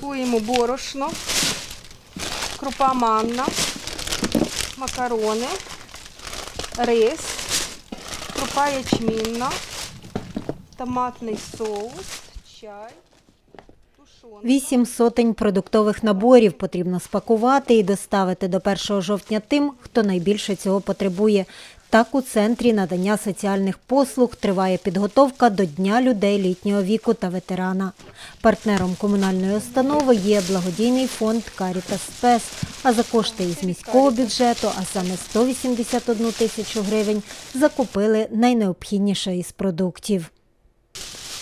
Куємо борошно, крупа манна, макарони, рис, крупа ячмінна, томатний соус, чай, тушонка. Вісім сотень продуктових наборів потрібно спакувати і доставити до 1 жовтня тим, хто найбільше цього потребує. Так у центрі надання соціальних послуг триває підготовка до Дня людей літнього віку та ветерана. Партнером комунальної установи є благодійний фонд Карітас Спес, а за кошти із міського бюджету, а саме 181 тисячу гривень, закупили найнеобхідніше із продуктів.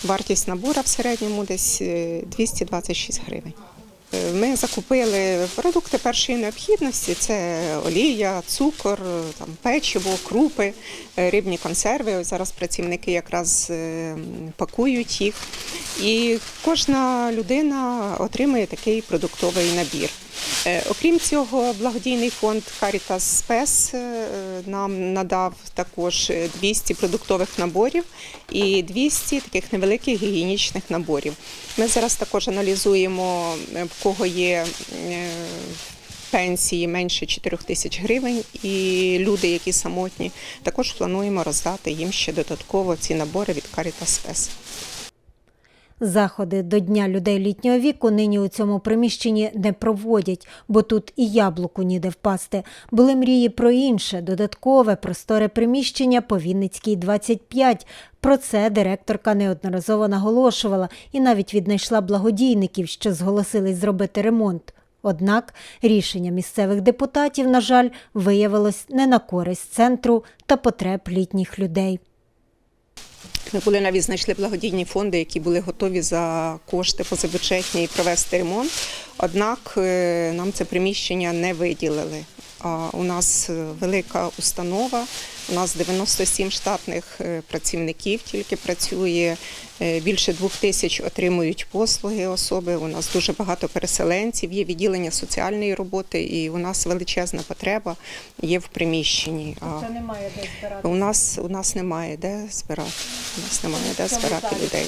Вартість набора в середньому десь е, 226 гривень. Ми закупили продукти першої необхідності: це олія, цукор, там печиво, крупи, е, рибні консерви. Зараз працівники якраз е, пакують їх. І кожна людина отримує такий продуктовий набір. Е, Окрім цього, благодійний фонд Caritas е, нам надав також е, 200 продуктових наборів і 200 таких невеликих гігієнічних наборів. Ми зараз також аналізуємо, е, в кого є е, пенсії менше 4 тисяч гривень, і люди, які самотні, також плануємо роздати їм ще додатково ці набори від Caritas Spes. Заходи до Дня людей літнього віку нині у цьому приміщенні не проводять, бо тут і яблуку ніде впасти. Були мрії про інше, додаткове, просторе приміщення по Вінницькій 25. Про це директорка неодноразово наголошувала і навіть віднайшла благодійників, що зголосились зробити ремонт. Однак рішення місцевих депутатів, на жаль, виявилось не на користь центру та потреб літніх людей. Були навіть знайшли благодійні фонди, які були готові за кошти позабюджетні провести ремонт. Однак е, нам це приміщення не виділили. А у нас е, велика установа, у нас 97 штатних е, працівників тільки працює. е, Більше двох тисяч отримують послуги особи. У нас дуже багато переселенців, є відділення соціальної роботи, і у нас величезна потреба є в приміщенні. А це немає де збирати. у нас у нас немає де збирати. У нас немає де збирати людей.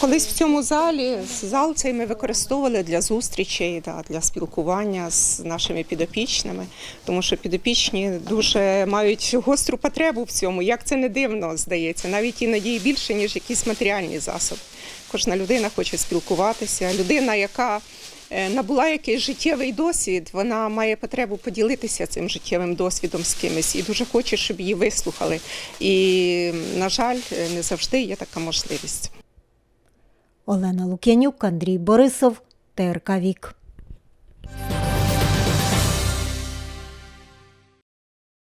Колись в цьому залі зал цей ми використовували для зустрічей, да, для спілкування з нашими підопічними, тому що підопічні дуже мають гостру потребу в цьому. Як це не дивно здається, навіть іноді більше ніж якісь матеріальні засоби. Кожна людина хоче спілкуватися. Людина, яка е, набула якийсь життєвий досвід, вона має потребу поділитися цим життєвим досвідом з кимось і дуже хоче, щоб її вислухали. І, на жаль, не завжди є така можливість. Олена Лук'янюк, Андрій Борисов, ТРК Вік.